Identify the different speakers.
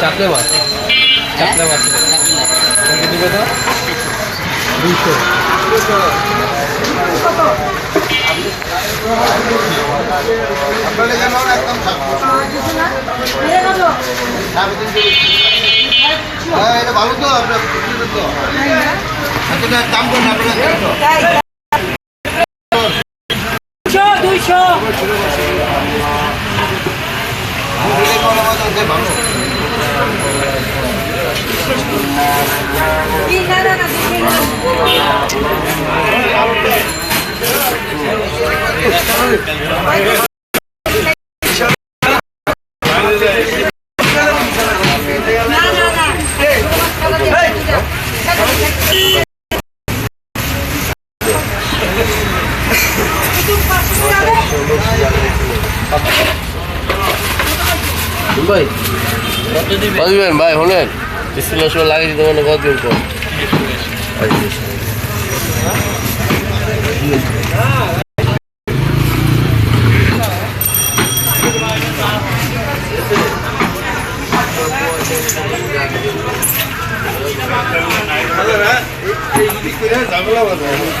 Speaker 1: চাপলে মাছ? চাপলে মাছ। কত
Speaker 2: এটা? ভালো তো আপনার দাম করেন
Speaker 3: দুইশো। না না।
Speaker 1: ভাই। কত দিবেন ভাই শোনেন। বিসমিল্লাহ সময় লাগিয়ে দিতে মানে কত দিন পর এই বাচ্চা